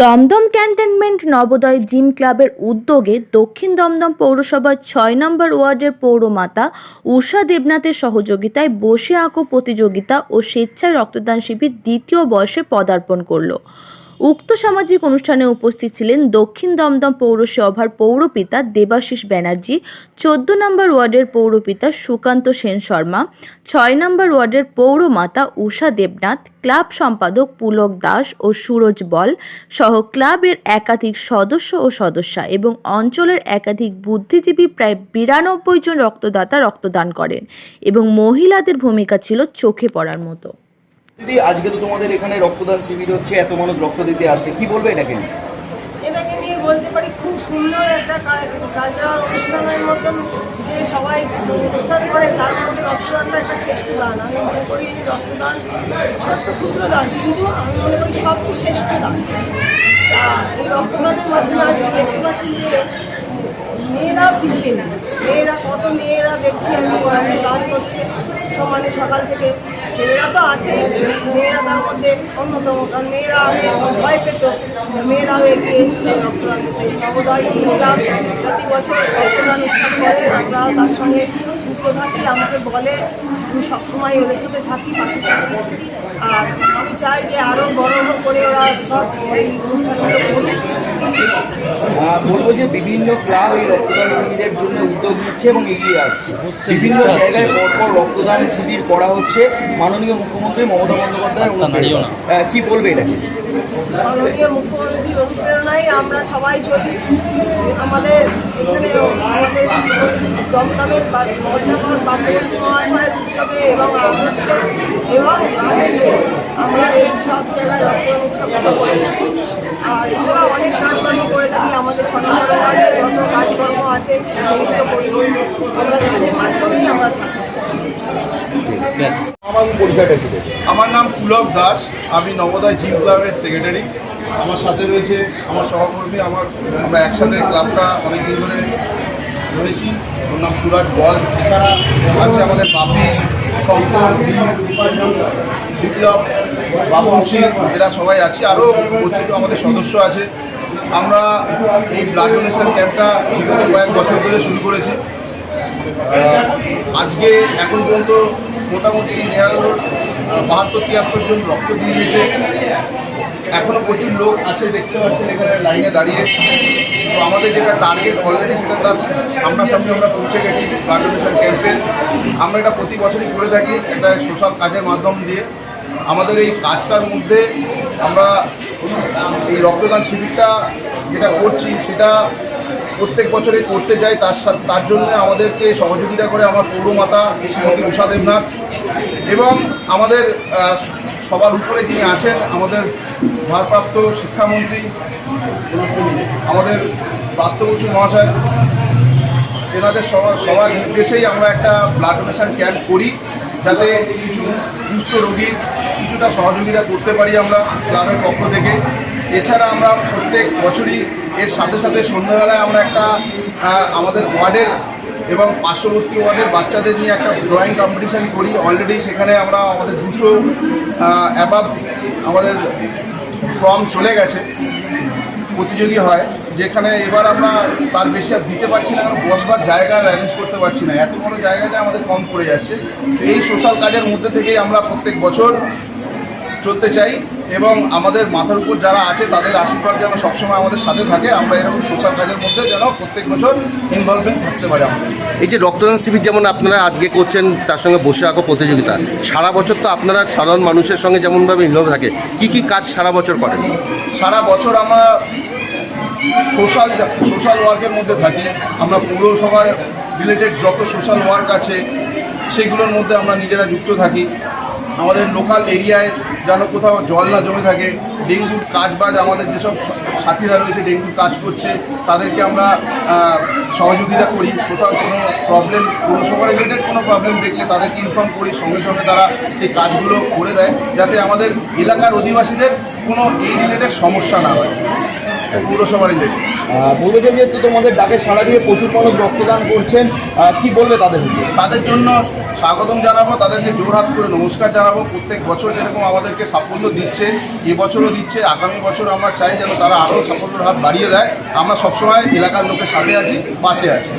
Dumdum cantonment Navodaya gym ক্লাবের উদ্যোগে দক্ষিণ দমদম পৌরসভার ছয় নম্বর ওয়ার্ডের পৌরমাতা উষা দেবনাথের সহযোগিতায় বসে আঁকো প্রতিযোগিতা ও স্বেচ্ছায় রক্তদান শিবির দ্বিতীয় বর্ষে পদার্পণ করল। উক্ত সামাজিক অনুষ্ঠানে উপস্থিত ছিলেন দক্ষিণ দমদম পৌরসভার পৌরপিতা দেবাশিস ব্যানার্জি, চোদ্দ নম্বর ওয়ার্ডের পৌরপিতা সুকান্ত সেন শর্মা, ছয় নম্বর ওয়ার্ডের পৌরমাতা উষা দেবনাথ, ক্লাব সম্পাদক পুলক দাস ও সুরজ বল সহ ক্লাবের একাধিক সদস্য ও সদস্যা এবং অঞ্চলের একাধিক বুদ্ধিজীবী প্রায় বিরানব্বই জন রক্তদাতা রক্তদান করেন এবং মহিলাদের ভূমিকা ছিল চোখে পড়ার মতো। দিদি, আজকে তো তোমাদের এখানে রক্তদান শিবির হচ্ছে, এত মানুষ রক্ত দিতে আসছে কি বলবে এটাকে নিয়ে? এটাকে নিয়ে বলতে পারি, খুব সুন্দর একটা কালচারাল অনুষ্ঠানের মতন যে সবাই অনুষ্ঠান করে, তার মধ্যে রক্তদানটা একটা শ্রেষ্ঠ দান। আমি মনে করি রক্তদান ছোট্ট ক্ষুদ্র দান, কিন্তু আমি মনে করি সবচেয়ে শ্রেষ্ঠ দান। এই রক্তদানের মাধ্যমে আজকে দেখতে পাচ্ছি যে মেয়েরাও পিছিয়ে নেই। মেয়েরা, কত মেয়েরা দেখছি আমি রক্তদান করছে, সমানে সকাল থেকে ছেলেরা তো আছে, মেয়েরা তার মধ্যে অন্যতম, কারণ মেয়েরা আগে ভয় পেত। মেয়েরাও এগিয়ে এসছে রক্তদান প্রতি বছর রক্তদান উৎসব করে। আমরাও তার সঙ্গে যুক্ত থাকি, আমাকে বলে, আমি সবসময় ওদের সাথে থাকি থাকি। আর আমি চাই যে আরও বড় করে ওরা সব এই অনুষ্ঠানগুলো করি বলব যে বিভিন্ন ক্লাব এই রক্তদান শিবিরের জন্য উদ্যোগ নিচ্ছে এবং এগিয়ে আসছে। বিভিন্ন জায়গায় পরপর রক্তদান শিবির করা হচ্ছে। মাননীয় মুখ্যমন্ত্রী মমতা বন্দ্যোপাধ্যায়ের অনুপ্রেরণা কি বলবে এটাকে মাননীয় মুখ্যমন্ত্রীর অনুপ্রেরণায় আমরা সবাই চলি আমাদের এখানে আমাদের দমদমের বা- অধ্যাপক মহাশয়ের উদ্যোগে এবং আদর্শে এবং আদেশে আমরা এই সব জায়গায় রক্তদান উৎসব করে। থাকি আর এছাড়া অনেক কাজকর্ম করে থাকি। আমাদের ছ যত কাজকর্ম আছে সেইগুলো করি। আমরা কাজের মাধ্যমেই আমরা থাকি। আমার নাম পুলক দাস। আমি নবোদয় জিম ক্লাবের সেক্রেটারি আমার সাথে রয়েছে আমার সহকর্মী আমার আমরা একসাথে ক্লাবটা অনেকদিন ধরে রয়েছি। ওর নাম সুরাজ বল। এছাড়া আছে আমাদের বাপি শঙ্কর বিপ্লব বাবন সিং এরা সবাই আছি। আরও প্রচুর আমাদের সদস্য আছে। আমরা এই ব্লাড ডোনেশন ক্যাম্পটা বিগত কয়েক বছর ধরে শুরু করেছি। আজকে এখন পর্যন্ত মোটামুটি নিয়ার বাহাত্তর, তিয়াত্তর জন রক্ত দিয়ে দিয়েছে। এখনও প্রচুর লোক আছে, দেখতে পাচ্ছেন এখানে লাইনে দাঁড়িয়ে। তো আমাদের যেটা টার্গেট অলরেডি সেটা তার সামনাসামনি আমরা পৌঁছে গেছি ব্লাড ডোনেশন ক্যাম্পে। আমরা এটা প্রতি বছরই করে থাকি, একটা সোশ্যাল কাজের মাধ্যম দিয়ে। আমাদের এই কাজটার মধ্যে আমরা এই রক্তদান শিবিরটা যেটা করছি, সেটা প্রত্যেক বছরে করতে যাই। তার সাথে তার জন্য আমাদেরকে সহযোগিতা করে আমার পৌরমাতা শ্রীমতী উষা দেবনাথ এবং আমাদের সবার উপরে যিনি আছেন, আমাদের ভারপ্রাপ্ত শিক্ষামন্ত্রী, আমাদের প্রাপ্ত বসু মহাশয়, এনাদের সবার সবার নির্দেশেই আমরা একটা ব্লাড ডোনেশন ক্যাম্প করি। যাতে কিছু সুস্থ রোগীর কিছুটা সহযোগিতা করতে পারি আমরা ক্লাবের পক্ষ থেকে। এছাড়া আমরা প্রত্যেক বছরই এর সাথে সাথে সন্ধ্যাবেলায় আমরা একটা আমাদের ওয়ার্ডের এবং পার্শ্ববর্তী ওয়ার্ডের বাচ্চাদের নিয়ে একটা ড্রয়িং কম্পিটিশান করি। অলরেডি সেখানে আমরা আমাদের দুশো অ্যাবাব আমাদের ফর্ম চলে গেছে। প্রতিযোগী হয়। যেখানে এবার আমরা তার বেশি আর দিতে পারছি না কারণ বসবার জায়গা অ্যারেঞ্জ করতে পারছি না। এত বড় জায়গাটা আমাদের কম পড়ে যাচ্ছে। এই সোশ্যাল কাজের মধ্যে থেকেই আমরা প্রত্যেক বছর চলতে চাই এবং আমাদের মাথার উপর যারা আছে তাদের আশীর্বাদ যেন সবসময় আমাদের সাথে থাকে। আমরা এরকম সোশ্যাল কাজের মধ্যে যেন প্রত্যেক বছর ইনভলভমেন্ট থাকতে পারি আমাদের। এই যে রক্তদান শিবির যেমন আপনারা আজকে করছেন তার সঙ্গে বসে আঁকো প্রতিযোগিতা। সারা বছর তো আপনারা সাধারণ মানুষের সঙ্গে যেমনভাবে ইনভলভ থাকে। কি কি কাজ সারা বছর করেন? সারা বছর আমরা সোশ্যাল সোশ্যাল ওয়ার্কের মধ্যে থাকি। আমরা পৌরসভার রিলেটেড যত সোশ্যাল ওয়ার্ক আছে, সেগুলোর মধ্যে আমরা নিজেরা যুক্ত থাকি। আমাদের লোকাল এরিয়ায় যেন কোথাও জল না জমে থাকে, ডেঙ্গুর কাজ বাজ আমাদের যেসব সাথীরা রয়েছে, ডেঙ্গুর কাজ করছে, তাদেরকে আমরা সহযোগিতা করি। কোথাও কোনো প্রবলেম পৌরসভা রিলেটেড কোনো প্রবলেম দেখলে তাদেরকে ইনফর্ম করি। সঙ্গে সঙ্গে তারা সেই কাজগুলো করে দেয়, যাতে আমাদের এলাকার অধিবাসীদের কোনো এই রিলেটেড সমস্যা না হয়। পুরসভারই লেগে যে যেহেতু তোমাদের ডাকে সাড়া দিয়ে প্রচুর মানুষ রক্তদান করছেন। কি বলবে তাদের তাদের জন্য স্বাগতম জানাব তাদেরকে জোরহাত করে নমস্কার জানাব। প্রত্যেক বছর যেরকম আমাদেরকে সাফল্য দিচ্ছে এবছরও দিচ্ছে আগামী বছর আমরা চাই যেন তারা আরও সাফল্যের হাত বাড়িয়ে দেয়। আমরা সবসময় এলাকার লোকের সাথে আছি পাশে আছি।